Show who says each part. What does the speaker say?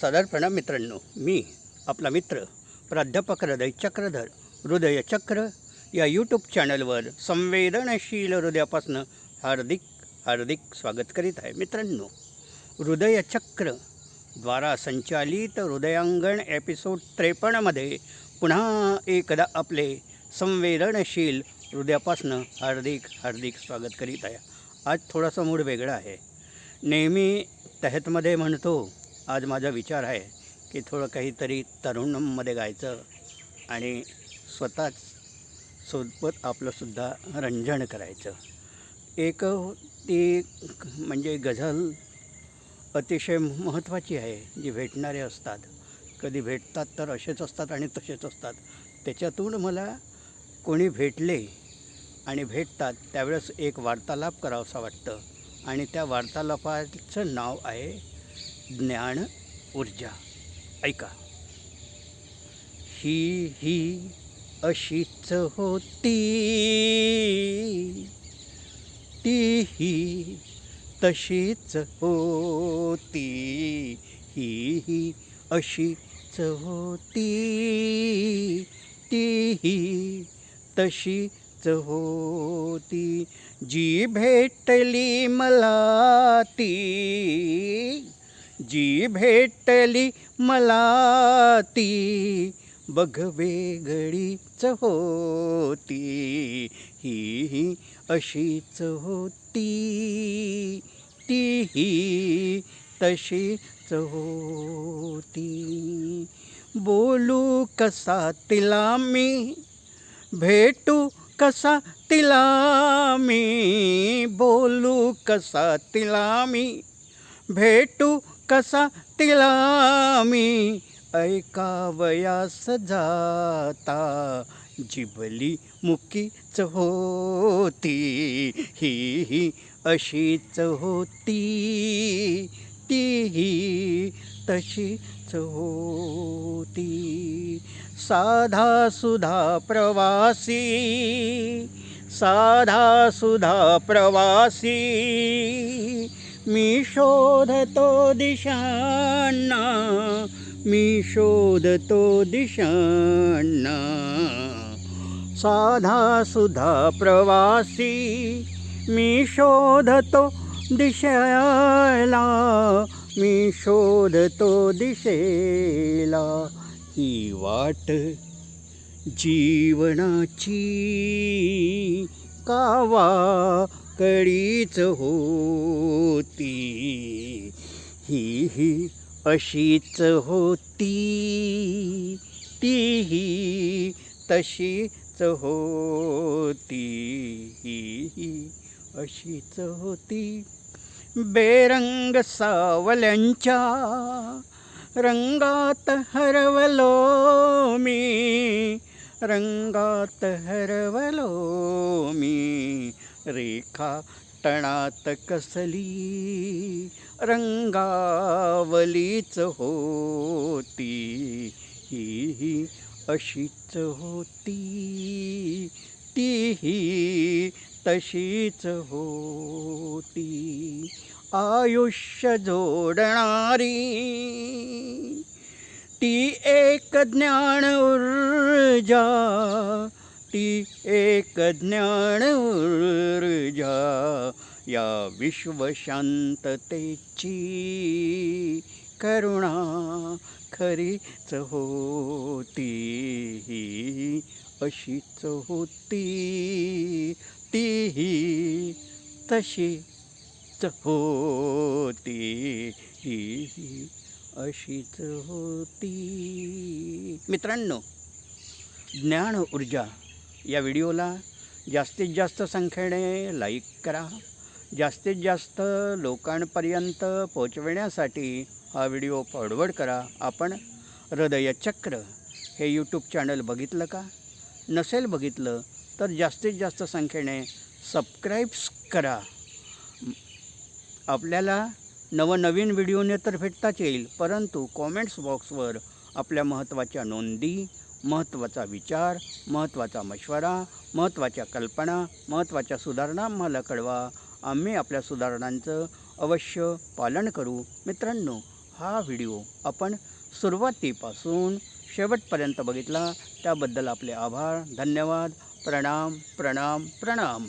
Speaker 1: साधारणपणा मित्रांनो मी आपला मित्र प्राध्यापक हृदय चक्रधर हृदयचक्र या यूट्यूब चॅनलवर संवेदनशील हृदयापासून हार्दिक हार्दिक स्वागत करीत आहे. मित्रांनो हृदयचक्र द्वारा संचालित हृदयांगण एपिसोड त्रेपन्नमध्ये पुन्हा एकदा आपले संवेदनशील हृदयापासून हार्दिक हार्दिक स्वागत करीत आहे. आज थोडासा मूड वेगळा आहे. नेहमी तहतमध्ये म्हणतो आज माझा विचार आहे की थोडं काहीतरी तरुणमध्ये गायचं आणि स्वतःच सोबत आपलंसुद्धा रंजन करायचं. एक ती म्हणजे गझल अतिशय महत्त्वाची आहे. जी भेटणारे असतात. कधी भेटतात तर असेच असतात आणि तसेच असतात. त्याच्यातून मला कोणी भेटले आणि भेटतात त्यावेळेस एक वार्तालाप करावासा वाटतं. आणि त्या वार्तालापाचं नाव आहे ज्ञान ऊर्जा. ऐका. ही ही अशीच होती. ती ही तशीच होती. ही ही अशीच होती. ती ही तशीच होती. जी भेटली मला ती जी भेटली मला ती बघ वेगळीच होती ही ही अशीच होती ती ही तशीच होती. बोलू कसा तिला मी भेटू कसा तिला मी बोलू कसा तिला मी भेटू कसा तिला मी ऐकावयास जाता जिबली मुकीच होती ही ही अशीच होती. तीही तशीच होती. साधा सुधा प्रवासी साधा सुधा प्रवासी. मी शोधतो दिशांना मी शोधतो दिशांना. साधा सुधा प्रवासी मी शोधतो दिशेला मी शोधतो दिशेला. ही वाट जीवनाची कावा कडीच होती. ही ही अशीच होती. ती ही तशीच होती. ही ही अशीच होती. बेरंग सावल्यांच्या रंगात हरवलो मी. रंगात हरवलो मी. रेखा टणात कसली? रंगावलीच होती. ही ही अशीच होती. तीही तशीच होती. आयुष्य जोडणारी. ती एक ज्ञान ऊर्जा ती एक ज्ञान ऊर्जा. या विश्वशांततेची करुणा खरीच होती. ही अशीच होती. तीही तशीच होती. ही ही अशीच होती. मित्रांनो ज्ञान ऊर्जा या व्हिडिओला जास्तीत जास्त संख्येने लाईक करा. जास्तीत जास्त लोकांपर्यंत पोचविण्यासाठी हा व्हिडिओ फॉरवर्ड करा. आपण हृदयचक्र हे यूट्यूब चॅनल बघितलं का? नसेल बघितलं तर जास्तीत जास्त संख्येने सबस्क्राईब्स करा. आपल्याला नवनवीन व्हिडिओने तर भेटताच येईल परंतु कॉमेंट्स बॉक्सवर आपल्या महत्त्वाच्या नोंदी महत्त्वाचा विचार महत्त्वाचा मशवरा महत्त्वाच्या कल्पना महत्त्वाच्या सुधारणा आम्हाला कळवा. आम्ही आपल्या सुधारणांचं अवश्य पालन करू. मित्रांनो हा व्हिडिओ आपण सुरुवातीपासून शेवटपर्यंत बघितला. त्याबद्दल आपले आभार धन्यवाद. प्रणाम प्रणाम प्रणाम.